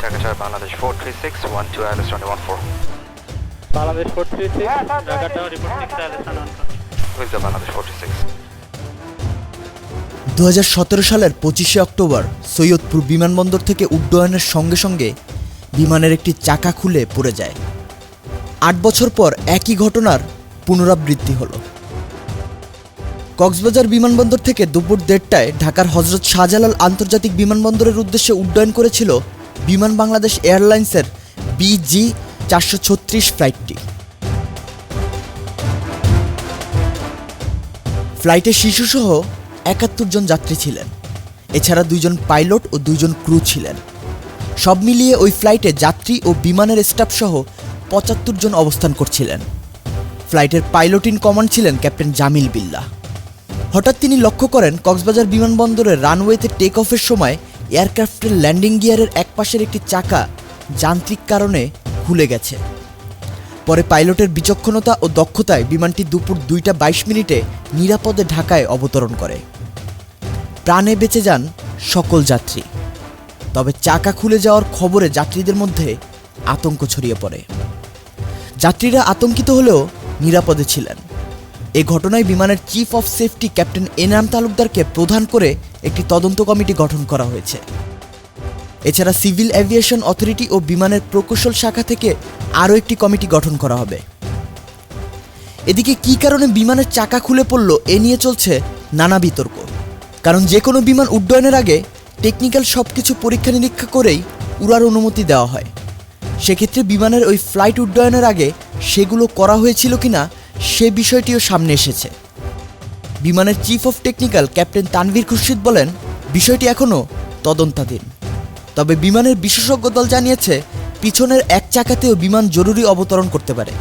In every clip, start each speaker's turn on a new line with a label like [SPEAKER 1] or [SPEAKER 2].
[SPEAKER 1] Dhaka Tower, Bangladesh 436, 12 Alice 214.
[SPEAKER 2] Bangladesh four three six Dhaka report six
[SPEAKER 1] Who is the Bangladesh 426?
[SPEAKER 3] দু সালের পঁচিশে October Saidpur বিমানবন্দর থেকে উড্ডয়নের সঙ্গে সঙ্গে বিমানের একটি চাকা খুলে পড়ে যায়। আট বছর পর একই ঘটনার পুনরাবৃত্তি হলো। কক্সবাজার বিমানবন্দর থেকে দুপুর দেড়টায় ঢাকার হজরত শাহজালাল আন্তর্জাতিক বিমানবন্দরের উদ্দেশ্যে উড্ডয়ন করেছিল বিমান বাংলাদেশ এয়ারলাইন্সের বিজি চারশো ছত্রিশ ফ্লাইটটি। ফ্লাইটে শিশুসহ একাত্তর জন যাত্রী ছিলেন। এছাড়া দুইজন পাইলট ও দুইজন ক্রু ছিলেন। সব মিলিয়ে ওই ফ্লাইটে যাত্রী ও বিমানের স্টাফ সহ পঁচাত্তর জন অবস্থান করছিলেন। ফ্লাইটের পাইলট ইন কমান্ড ছিলেন ক্যাপ্টেন জামিল বিল্লাহ। হঠাৎ তিনি লক্ষ্য করেন কক্সবাজার বিমানবন্দরের রানওয়েতে টেক অফের সময় এয়ারক্রাফটের ল্যান্ডিং গিয়ারের এক পাশের একটি চাকা যান্ত্রিক কারণে খুলে গেছে। পরে পাইলটের বিচক্ষণতা ও দক্ষতায় বিমানটি দুপুর দুইটা বাইশ মিনিটে নিরাপদে ঢাকায় অবতরণ করে। প্রাণে বেঁচে যান সকল যাত্রী। তবে চাকা খুলে যাওয়ার খবরে যাত্রীদের মধ্যে আতঙ্ক ছড়িয়ে পড়ে। যাত্রীরা আতঙ্কিত হলেও নিরাপদে ছিলেন। এ ঘটনায় বিমানের chief of safety captain Enam তালুকদারকে প্রধান করে একটি তদন্ত কমিটি গঠন করা হয়েছে। এছাড়া সিভিল অ্যাভিয়েশন অথরিটি ও বিমানের প্রকৌশল শাখা থেকে আরও একটি কমিটি গঠন করা হবে। এদিকে কী কারণে বিমানের চাকা খুলে পড়ল এ নিয়ে চলছে নানা বিতর্ক। কারণ যে কোনো বিমান উড্ডয়নের আগে টেকনিক্যাল সব কিছু পরীক্ষা নিরীক্ষা করেই উড়ার অনুমতি দেওয়া হয়। সেক্ষেত্রে বিমানের ওই ফ্লাইট উড্ডয়নের আগে সেগুলো করা হয়েছিল কিনা সে বিষয়টিও সামনে এসেছে। বিমানের chief of technical captain Tanvir Khurshid বলেন, বিষয়টি এখনও তদন্তাধীন। তবে বিমানের বিশেষজ্ঞ দল জানিয়েছে, পিছনের এক চাকাতেও বিমান জরুরি অবতরণ করতে পারে।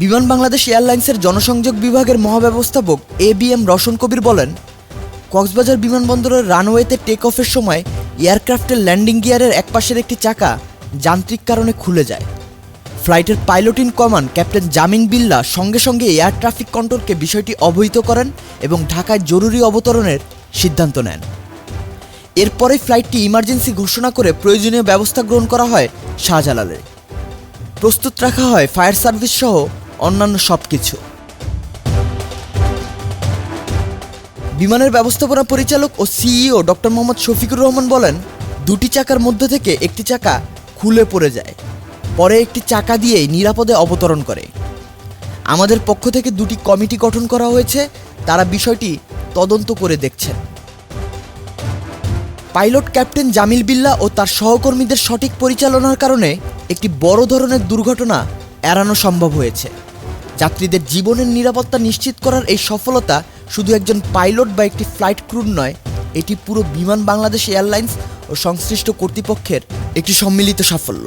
[SPEAKER 3] বিমান বাংলাদেশ এয়ারলাইন্সের জনসংযোগ বিভাগের মহাব্যবস্থাপক A B M Roshan Kabir বলেন, কক্সবাজার বিমানবন্দরের রানওয়েতে টেক অফের সময় এয়ারক্রাফটের ল্যান্ডিং গিয়ারের একপাশের একটি চাকা যান্ত্রিক কারণে খুলে যায়। ফ্লাইটের পাইলট ইন কমান্ড ক্যাপ্টেন জামিন বিল্লা সঙ্গে সঙ্গে এয়ার ট্রাফিক কন্ট্রোলকে বিষয়টি অবহিত করেন এবং ঢাকায় জরুরি অবতরণের সিদ্ধান্ত নেন। এরপরে ফ্লাইটটি ইমার্জেন্সি ঘোষণা করে প্রয়োজনীয় ব্যবস্থা গ্রহণ করা হয় শাহজালালে প্রস্তুত রাখা হয় ফায়ার সার্ভিস সহ অন্যান্য সব কিছু বিমানের ব্যবস্থাপনা পরিচালক ও সিইও ডক্টর মোহাম্মদ শফিকুর রহমান বলেন, দুটি চাকার মধ্যে থেকে একটি চাকা খুলে পড়ে যায়। পরে একটি চাকা দিয়েই নিরাপদে অবতরণ করে। আমাদের পক্ষ থেকে দুটি কমিটি গঠন করা হয়েছে, তারা বিষয়টি তদন্ত করে দেখছেন। পাইলট ক্যাপ্টেন জামিল বিল্লা ও তার সহকর্মীদের সঠিক পরিচালনার কারণে একটি বড় ধরনের দুর্ঘটনা এড়ানো সম্ভব হয়েছে। যাত্রীদের জীবনের নিরাপত্তা নিশ্চিত করার এই সফলতা শুধু একজন পাইলট বা একটি ফ্লাইট ক্রুর নয়, এটি পুরো বিমান বাংলাদেশ এয়ারলাইন্স ও সংশ্লিষ্ট কর্তৃপক্ষের একটি সম্মিলিত সাফল্য।